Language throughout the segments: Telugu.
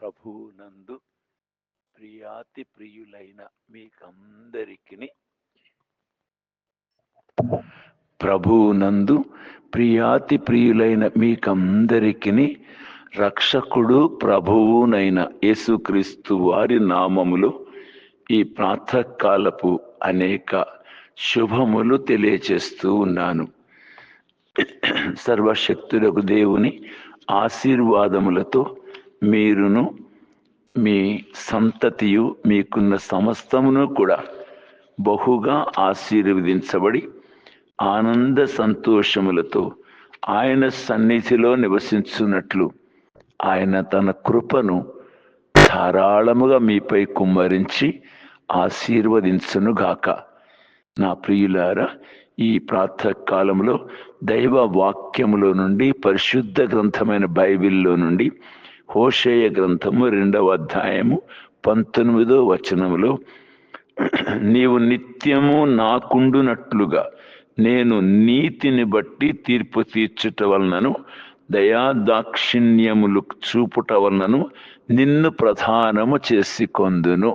ప్రభునందు ప్రియాతి ప్రియులైన మీకందరికి ప్రభునందు ప్రియాతి ప్రియులైన మీకందరికి రక్షకుడు ప్రభువునైన యేసుక్రీస్తు వారి నామములు ఈ ప్రాతకాలపు అనేక శుభములు తెలియచేస్తూ ఉన్నాను. సర్వశక్తులకు దేవుని ఆశీర్వాదములతో మీరును మీ సంతతియు మీకున్న సమస్తమును కూడా బహుగా ఆశీర్వదించబడి ఆనంద సంతోషములతో ఆయన సన్నిధిలో నివసించున్నట్లు ఆయన తన కృపను ధారాళముగా మీపై కుమ్మరించి ఆశీర్వదించునుగాక. నా ప్రియులారా ఈ ప్రాతకాలంలో దైవ వాక్యములో నుండి పరిశుద్ధ గ్రంథమైన బైబిల్లో నుండి హోషేయ గ్రంథము రెండవ అధ్యాయము పంతొమ్మిదో వచనములో నీవు నిత్యము నాకుండునట్లుగా నేను నీతిని బట్టి తీర్పు తీర్చుట వలనను దయాదాక్షిణ్యములు చూపుట వలనను నిన్ను ప్రధానము చేసి కొందును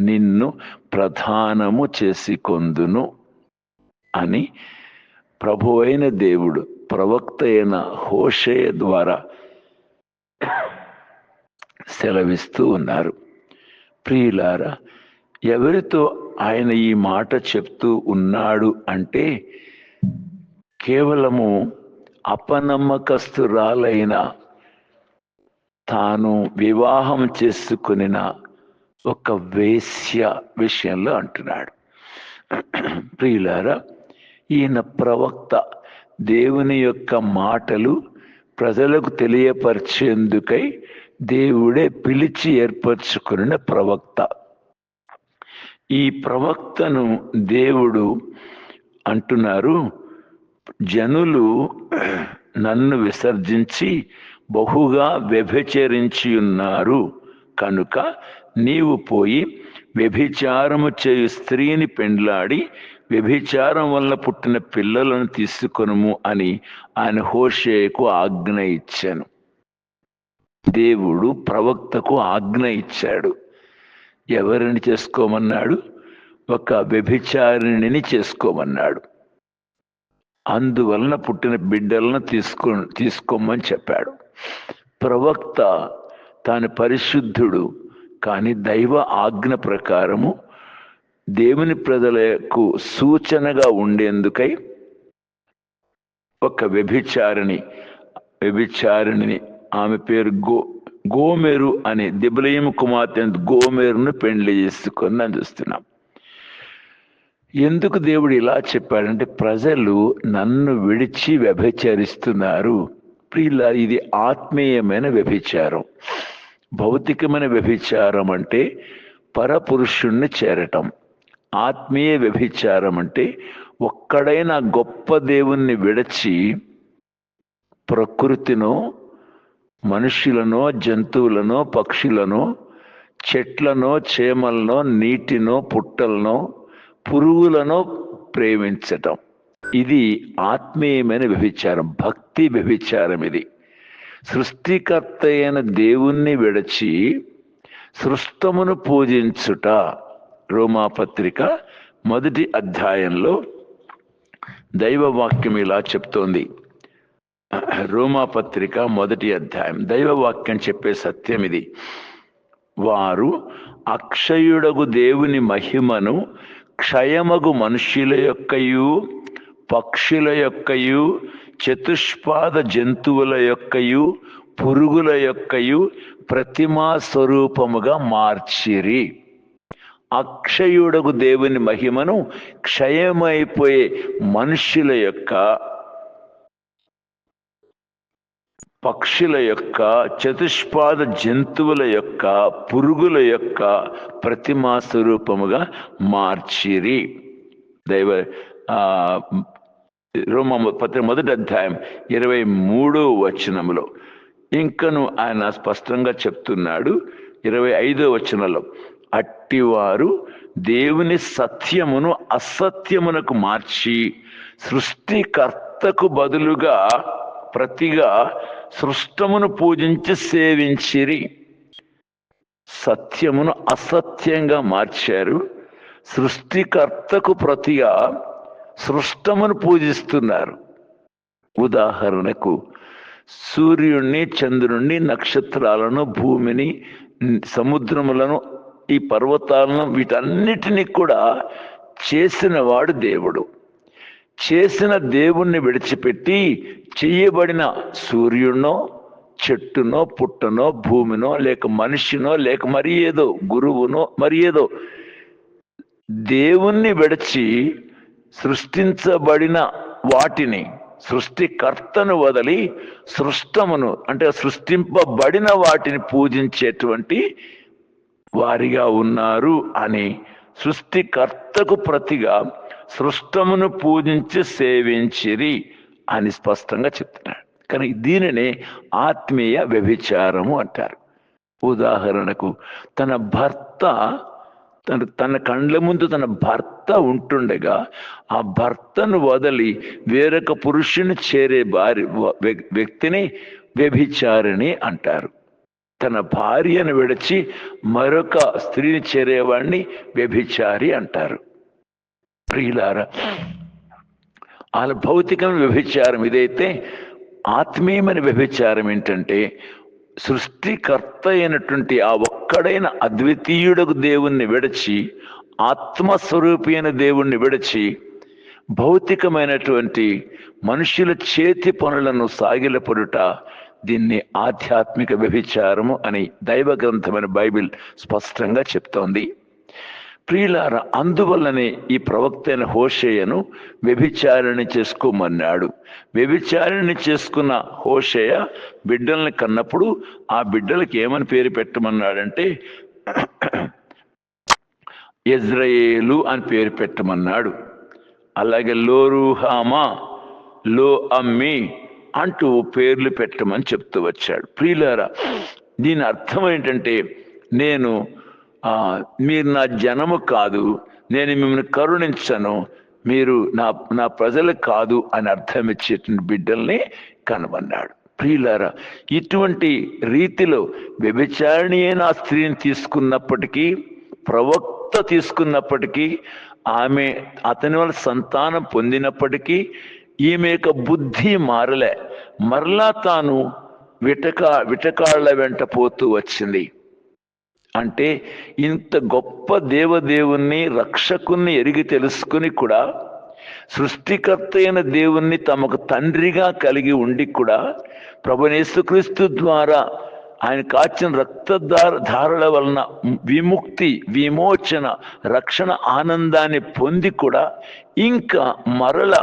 నిన్ను ప్రధానము చేసి కొందును అని ప్రభు అయిన దేవుడు ప్రవక్త అయిన హోషయ ద్వారా సెలవిస్తూ ఉన్నారు. ప్రియులారా ఎవరితో ఆయన ఈ మాట చెప్తూ ఉన్నాడు అంటే కేవలము అపనమ్మకస్తురాలైన తాను వివాహం చేసుకునిన ఒక వేశ్య విషయంలో అంటున్నాడు. ప్రియులారా ఈయన ప్రవక్త దేవుని యొక్క మాటలు ప్రజలకు తెలియపరిచేందుకై దేవుడే పిలిచి ఏర్పరచుకున్న ప్రవక్త. ఈ ప్రవక్తను దేవుడు అంటున్నారు జనులు నన్ను విసర్జించి బహుగా వ్యభిచరించి ఉన్నారు. కనుక నీవు పోయి వ్యభిచారము చేయు స్త్రీని పెండ్లాడి వ్యభిచారం వల్ల పుట్టిన పిల్లలను తీసుకొనుము అని ఆయన హోషేకు ఆజ్ఞ ఇచ్చాను. దేవుడు ప్రవక్తకు ఆజ్ఞ ఇచ్చాడు. ఎవరిని చేసుకోమన్నాడు? ఒక వ్యభిచారిణిని చేసుకోమన్నాడు. అందువలన పుట్టిన బిడ్డలను తీసుకో తీసుకోమని చెప్పాడు. ప్రవక్త తాను పరిశుద్ధుడు కానీ దైవ ఆజ్ఞ ప్రకారము దేవుని ప్రజలకు సూచనగా ఉండేందుకై ఒక వ్యభిచారిణి వ్యభిచారిణిని ఆమె పేరు గో గోమేరు అనే దిబలయం కుమార్తె గోమేరును పెండ్లి చేసుకొని చూస్తున్నాం. ఎందుకు దేవుడు ఇలా చెప్పాడంటే ప్రజలు నన్ను విడిచి వ్యభిచరిస్తున్నారు. ప్రియుల ఇది ఆత్మీయమైన వ్యభిచారం. భౌతికమైన వ్యభిచారం అంటే పరపురుషుణ్ణి చేరటం. ఆత్మీయ వ్యభిచారం అంటే ఒక్కడైనా గొప్ప దేవుణ్ణి విడచి ప్రకృతిను మనుషులనో జంతువులనో పక్షులనో చెట్లనో చేమలనో నీటినో పుట్టలనో పురుగులనో ప్రేమించటం. ఇది ఆత్మీయమైన వ్యభిచారం భక్తి వ్యభిచారం ఇది. సృష్టికర్త అయిన దేవుణ్ణి విడచి సృష్టమును పూజించుట. రోమాపత్రిక మొదటి అధ్యాయంలో దైవవాక్యం ఇలా చెప్తోంది. రోమాపత్రిక మొదటి అధ్యాయం. దైవవాక్యం చెప్పే సత్యం ఇది. వారు అక్షయుడగు దేవుని మహిమను క్షయమగు మనుష్యుల యొక్కయు పక్షుల యొక్కయు చతుష్పాద జంతువుల యొక్కయు పురుగుల యొక్కయు ప్రతిమా స్వరూపముగా మార్చిరి. అక్షయుడగు దేవుని మహిమను క్షయమైపోయే మనుష్యుల యొక్క పక్షుల యొక్క చతుష్పాద జంతువుల యొక్క పురుగుల యొక్క ప్రతిమా స్వరూపముగా మార్చిరి. దైవ రోమ పత్ర మొదటి అధ్యాయం ఇరవై మూడో వచనములో. ఇంకను ఆయన స్పష్టంగా చెప్తున్నాడు ఇరవై ఐదో వచనంలో. అట్టివారు దేవుని సత్యమును అసత్యమునకు మార్చి సృష్టికర్తకు బదులుగా ప్రతిగా సృష్టమును పూజించి సేవించిరి. సత్యమును అసత్యంగా మార్చారు. సృష్టికర్తకు ప్రతిగా సృష్టమును పూజిస్తున్నారు. ఉదాహరణకు సూర్యుణ్ణి చంద్రుణ్ణి నక్షత్రాలను భూమిని సముద్రములను ఈ పర్వతాలను వీటన్నిటినీ కూడా చేసిన వాడు దేవుడు. చేసిన దేవుణ్ణి విడిచిపెట్టి చేయబడిన సూర్యునో చెట్టునో పుట్టనో భూమినో లేక మనిషినో లేక మరి ఏదో గురువునో మరి ఏదో దేవుణ్ణి విడిచి సృష్టించబడిన వాటిని సృష్టికర్తను వదిలి సృష్టమును అంటే సృష్టింపబడిన వాటిని పూజించేటువంటి వారిగా ఉన్నారు అని సృష్టికర్తకు ప్రతిగా సృష్టమును పూజించి సేవించిరి అని స్పష్టంగా చెప్తున్నాడు. కానీ దీనినే ఆత్మీయ వ్యభిచారము అంటారు. ఉదాహరణకు తన భర్త తన తన కండ్ల ముందు తన భర్త ఉంటుండగా ఆ భర్తను వదిలి వేరొక పురుషుని చేరే భార్య వ్యక్తిని వ్యభిచారిణి అంటారు. తన భార్యను విడిచి మరొక స్త్రీని చేరేవాడిని వ్యభిచారి అంటారు. ప్రియులారా వాళ్ళ భౌతికమైన వ్యభిచారం ఇదైతే ఆత్మీయమైన వ్యభిచారం ఏంటంటే సృష్టికర్త అయినటువంటి ఆ ఒక్కడైన అద్వితీయుడకు దేవుణ్ణి విడచి ఆత్మస్వరూపి అయిన దేవుణ్ణి విడచి భౌతికమైనటువంటి మనుషుల చేతి పనులను సాగిలపడుట దీన్ని ఆధ్యాత్మిక వ్యభిచారము అని దైవ గ్రంథమైన బైబిల్ స్పష్టంగా చెప్తోంది. ప్రియులార అందువల్లనే ఈ ప్రవక్త అయిన హోషేయను వ్యభిచారణ చేసుకోమన్నాడు. వ్యభిచారణ చేసుకున్న హోషేయ బిడ్డల్ని కన్నప్పుడు ఆ బిడ్డలకి ఏమని పేరు పెట్టమన్నాడంటే ఎజ్రయేలు అని పేరు పెట్టమన్నాడు. అలాగే లోరుహామా లో అమ్మి అంటూ పేర్లు పెట్టమని చెప్తూ వచ్చాడు. ప్రియులారా దీని అర్థం ఏంటంటే నేను మీరు నా జనము కాదు నేను మిమ్మల్ని కరుణించను మీరు నా నా ప్రజలు కాదు అని అర్థం ఇచ్చేటువంటి బిడ్డల్ని కనుమన్నాడు. ప్రియులారా ఇటువంటి రీతిలో వ్యభిచారిణి అయిన ఆ స్త్రీని తీసుకున్నప్పటికీ ప్రవక్త తీసుకున్నప్పటికీ ఆమె అతని వల్ల సంతానం పొందినప్పటికీ ఈమె యొక్క బుద్ధి మారలే. మరలా తాను విటకా విటకాళ్ళ వెంట పోతూ వచ్చింది. అంటే ఇంత గొప్ప దేవదేవుణ్ణి రక్షకుణ్ణి ఎరిగి తెలుసుకుని కూడా సృష్టికర్త అయిన దేవుణ్ణి తమకు తండ్రిగా కలిగి ఉండి కూడా ప్రభునేసుక్రీస్తు ద్వారా ఆయన కాచిన రక్తధార ధారల వలన విముక్తి విమోచన రక్షణ ఆనందాన్ని పొంది కూడా ఇంకా మరల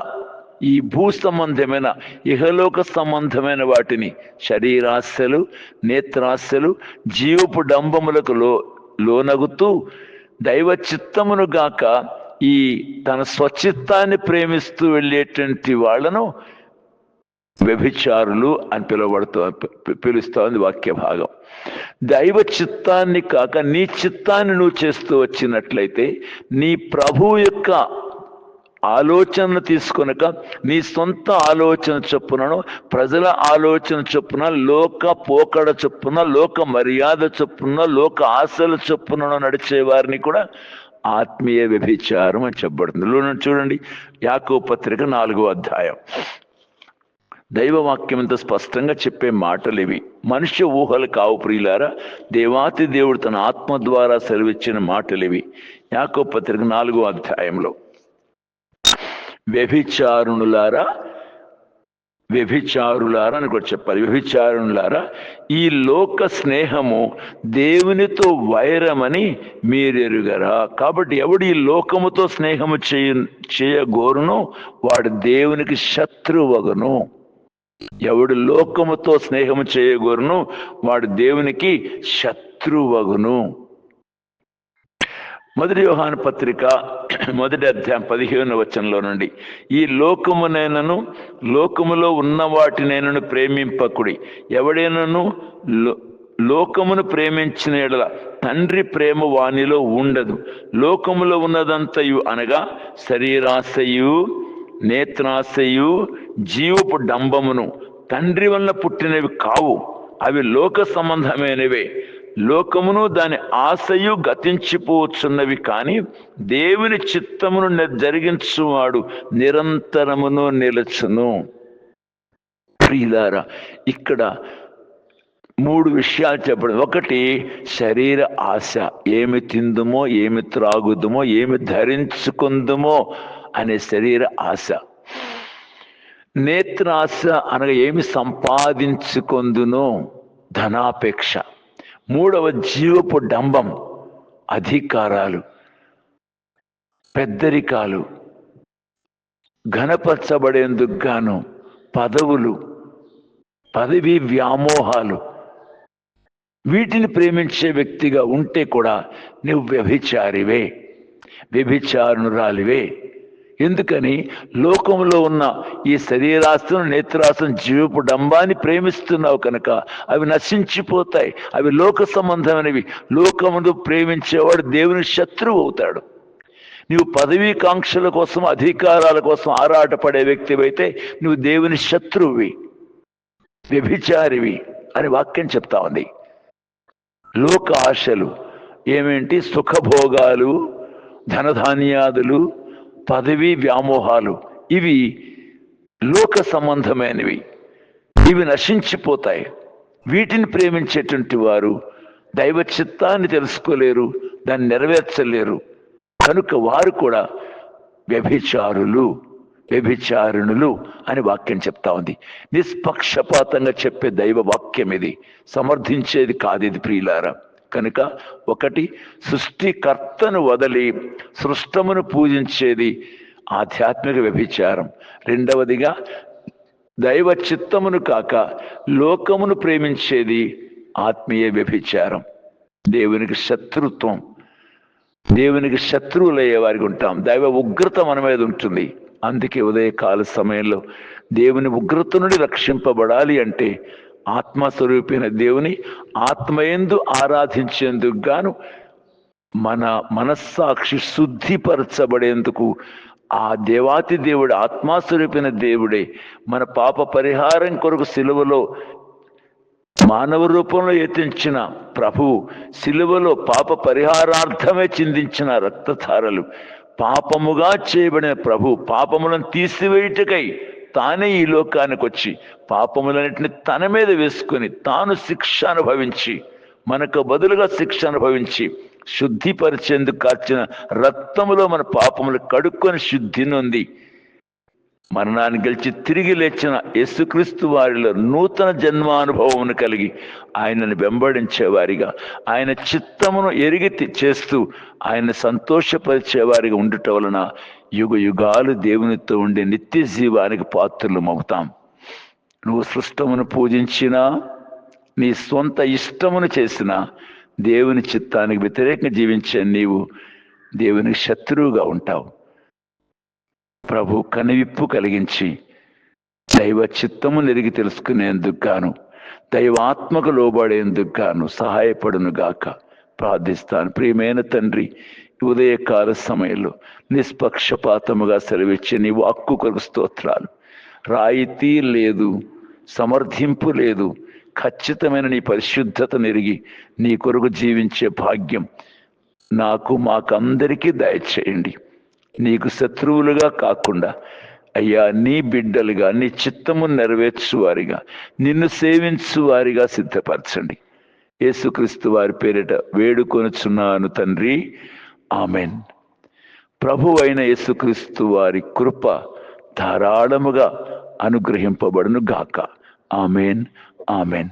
ఈ భూ సంబంధమైన ఇహలోక సంబంధమైన వాటిని శరీరాశలు నేత్రాశలు జీవపు డంబములకు లో లోనగుతూ దైవ చిత్తమును గాక ఈ తన స్వచిత్తాన్ని ప్రేమిస్తూ వెళ్ళేటువంటి వాళ్ళను వ్యభిచారులు అని పిలువబడుతూ పిలుస్తోంది వాక్య భాగం. దైవ చిత్తాన్ని కాక నీ చిత్తాన్ని నువ్వు చేస్తూ వచ్చినట్లయితే నీ ప్రభు యొక్క ఆలోచన తీసుకొనక నీ సొంత ఆలోచన చొప్పునను ప్రజల ఆలోచన చొప్పున లోక పోకడ చొప్పున లోక మర్యాద చొప్పున లోక ఆశల చొప్పునను నడిచే వారిని కూడా ఆత్మీయ వ్యభిచారం అని చెప్పబడుతుంది. చూడండి యాకో పత్రిక నాలుగో అధ్యాయం. దైవవాక్యం ఇంత స్పష్టంగా చెప్పే మాటలు ఇవి మనుష్య ఊహలు కావు ప్రియులారా. దేవాతి దేవుడు తన ఆత్మ ద్వారా సెలవిచ్చిన మాటలు ఇవి యాకో పత్రిక నాలుగో అధ్యాయంలో. వ్యభిచారుణులారా వ్యభిచారులారా అని కూడా చెప్పాలి. వ్యభిచారుణులారా ఈ లోక స్నేహము దేవునితో వైరమని మీరెరుగరా. కాబట్టి ఎవడు ఈ లోకముతో స్నేహము చేయ చేయగోరును వాడు దేవునికి శత్రువగును. ఎవడు లోకముతో స్నేహము చేయగోరును వాడు దేవునికి శత్రువగును. మొదటి వ్యూహాన పత్రిక మొదటి అధ్యాయం పదిహేను వచనంలో నుండి ఈ లోకమునైనను లోకములో ఉన్న వాటినైనను ప్రేమింపకుడి. ఎవడైనను లోకమును ప్రేమించిన ఎడల తండ్రి ప్రేమ వానిలో ఉండదు. లోకములో ఉన్నదంతయు అనగా శరీరాశయు నేత్రాశయు జీవపు డంబమును. తండ్రి వల్ల పుట్టినవి కావు. అవి లోక సంబంధమైనవే. లోకమును దాని ఆశయు గతించిపోవచ్చున్నవి కానీ దేవుని చిత్తమును ని- జరిగించువాడు నిరంతరమును నిలుచును. ప్రియులారా ఇక్కడ మూడు విషయాలు చెప్పడం ఒకటి శరీర ఆశ ఏమి తిందుమో ఏమి త్రాగుదుమో ఏమి ధరించుకుందుమో అనే శరీర ఆశ. నేత్రాశ అనగా ఏమి సంపాదించుకుందునో ధనాపేక్ష. మూడవ జీవపు డంబం అధికారాలు పెద్దరికాలు ఘనపరచబడేందుకు గాను పదవులు పదవి వ్యామోహాలు. వీటిని ప్రేమించే వ్యక్తిగా ఉంటే కూడా నువ్వు వ్యభిచారివే వ్యభిచారునురాలివే. ఎందుకని లోకంలో ఉన్న ఈ శరీరాస్తును నేత్రాస్తును జీవపు డంబాన్ని ప్రేమిస్తున్నావు కనుక అవి నశించిపోతాయి. అవి లోక సంబంధమైనవి. లోకమును ప్రేమించేవాడు దేవుని శత్రువు అవుతాడు. నువ్వు పదవీ కాంక్షల కోసం అధికారాల కోసం ఆరాటపడే వ్యక్తివైతే నువ్వు దేవుని శత్రువువి వ్యభిచారివి అని వాక్యం చెప్తా ఉంది. లోక ఆశలు ఏమేంటి? సుఖభోగాలు ధనధాన్యాదులు పదవి వ్యామోహాలు. ఇవి లోక సంబంధమైనవి. ఇవి నశించిపోతాయి. వీటిని ప్రేమించేటువంటి వారు దైవ చిత్తాన్ని తెలుసుకోలేరు దాన్ని నెరవేర్చలేరు. కనుక వారు కూడా వ్యభిచారులు వ్యభిచారుణులు అని వాక్యం చెప్తా ఉంది. నిష్పక్షపాతంగా చెప్పే దైవ వాక్యం ఇది. సమర్థించేది కాదు ఇది ప్రియులారా. కనుక ఒకటి సృష్టికర్తను వదలి సృష్టమును పూజించేది ఆధ్యాత్మిక వ్యభిచారం. రెండవదిగా దైవ చిత్తమును కాక లోకమును ప్రేమించేది ఆత్మీయ వ్యభిచారం. దేవునికి శత్రుత్వం. దేవునికి శత్రువులయ్యే వారికి ఉంటాం. దైవ ఉగ్రత మన మీద ఉంటుంది. అందుకే ఉదయకాల సమయంలో దేవుని ఉగ్రత నుండి రక్షింపబడాలి అంటే ఆత్మస్వరూపైన దేవుని ఆత్మయందు ఆరాధించేందుకు గాను మన మనస్సాక్షి శుద్ధిపరచబడేందుకు ఆ దేవాతి దేవుడు ఆత్మాస్వరూపైన దేవుడే మన పాప పరిహారం కొరకు సిలువలో మానవ రూపంలో యతించిన ప్రభువు సిలువలో పాప పరిహారార్థమే చిందించిన రక్తధారలు పాపముగా చేయబడిన ప్రభు పాపములను తీసివేయుటకై తానే ఈ లోకానికి వచ్చి పాపములన్నింటిని తన మీద వేసుకొని తాను శిక్ష అనుభవించి మనకు బదులుగా శిక్ష అనుభవించి శుద్ధిపరిచేందుకు కార్చిన రక్తములో మన పాపములు కడుక్కొని శుద్ధి నొంది మరణాన్ని గెలిచి తిరిగి లేచిన యేసుక్రీస్తు వారిలో నూతన జన్మానుభవమును కలిగి ఆయనను వెంబడించేవారిగా ఆయన చిత్తమును ఎరిగి చేస్తూ ఆయన సంతోషపరిచేవారిగా ఉండుట వలన యుగ యుగాలు దేవునితో ఉండే నిత్య జీవానికి పాత్రలమవుతాం నువ్వు సృష్టమును పూజించినా నీ సొంత ఇష్టమును చేసినా దేవుని చిత్తానికి వ్యతిరేకంగా జీవించే నీవు దేవునికి శత్రువుగా ఉంటావు. ప్రభు కనివిప్పు కలిగించి దైవ చిత్తము నెరిగి తెలుసుకునేందుకు గాను దైవాత్మకు లోబడేందుకు గాను సహాయపడును గాక ప్రార్థిస్తాను. ప్రియమైన తండ్రి ఉదయకాల సమయంలో నిష్పక్షపాతముగా సెలవిచ్చే నీ వాక్కు కొరకు స్తోత్రాలు. రాయితీ లేదు సమర్థింపు లేదు ఖచ్చితమైన నీ పరిశుద్ధత నెరిగి నీ కొరకు జీవించే భాగ్యం నాకు మాకందరికీ దయచేయండి. నీకు శత్రువులుగా కాకుండా అయ్యా నీ బిడ్డలుగా నీ చిత్తము నెరవేర్చువారిగా నిన్ను సేవించువారిగా సిద్ధపరచండి. యేసుక్రీస్తు వారి పేరిట వేడుకొనుచున్నాను తండ్రి. ఆమెన్. ప్రభు అయిన యేసుక్రీస్తు వారి కృప ధారాళముగా అనుగ్రహింపబడును గాక ఆమెన్ ఆమెన్.